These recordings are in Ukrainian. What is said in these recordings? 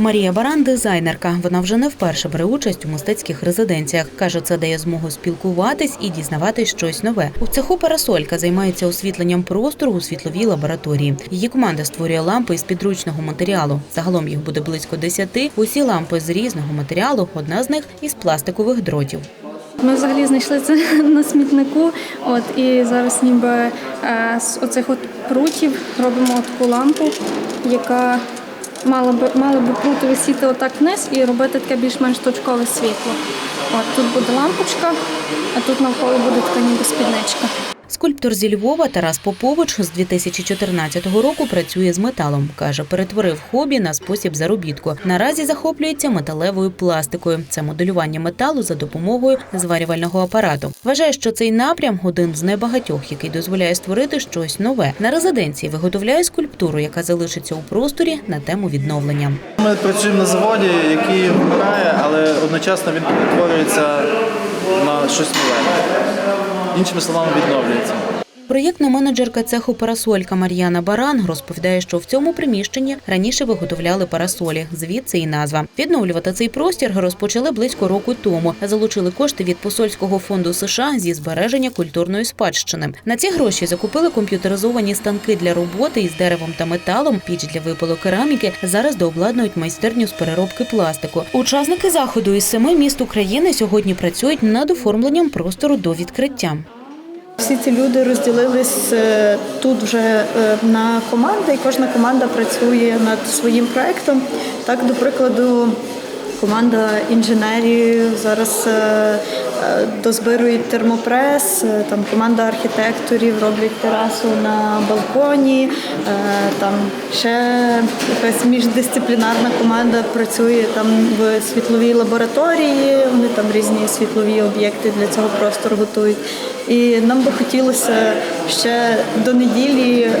Марія Баран дизайнерка. Вона вже не вперше бере участь у мистецьких резиденціях. каже, це дає змогу спілкуватись і дізнаватись щось нове. У цеху парасолька займається освітленням простору у світловій лабораторії. Її команда створює лампи із підручного матеріалу. Загалом їх буде близько десяти. Усі лампи з різного матеріалу. Одна з них із пластикових дротів. Ми взагалі знайшли це на смітнику. От і зараз ніби е, з оцих от прутів робимо таку лампу, яка мала би мало би бути висіти отак вниз і робити таке більш-менш точкове світло. От тут буде лампочка, а тут навколо буде така ніби спідничка. Скульптор зі Львова Тарас Попович з 2014 року працює з металом. каже, перетворив хобі на спосіб заробітку. Наразі захоплюється металевою пластикою. Це моделювання металу за допомогою зварювального апарату. Вважає, що цей напрям один з небагатьох, який дозволяє створити щось нове. На резиденції виготовляє скульптуру, яка залишиться у просторі на тему відновлення. Ми працюємо на заводі, який вмирає, але одночасно він перетворюється на щось нове. Іншими словами, відновлюється. Проєктна менеджерка цеху парасолька Мар'яна Баран розповідає, що в цьому приміщенні раніше виготовляли парасолі, звідси і назва. Відновлювати цей простір розпочали близько року тому. Залучили кошти від посольського фонду США зі збереження культурної спадщини. На ці гроші закупили комп'ютеризовані станки для роботи із деревом та металом, піч для випалу кераміки. Зараз дообладнують майстерню з переробки пластику. Учасники заходу із семи міст України сьогодні працюють над оформленням простору до відкриття. Всі ці люди розділились е, тут вже е, на команди, і кожна команда працює над своїм проектом. Так, до прикладу, команда інженерів зараз е, дозбирують термопрес, е, там команда архітекторів роблять терасу на балконі. е, Там ще якась міждисциплінарна команда працює там в світловій лабораторії. Вони там різні світлові об'єкти для цього простору готують. І нам би хотілося ще до неділі е,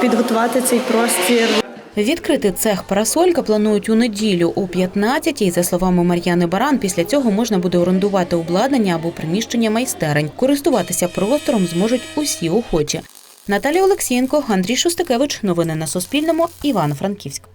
підготувати цей простір. Відкрити цех парасолька планують у неділю о 15-й. За словами Мар'яни Баран, після цього можна буде орендувати обладнання або приміщення майстерень. Користуватися простором зможуть усі охочі. Наталія Олексієнко, Андрій Шустикевич. Новини на Суспільному. Івано-Франківськ.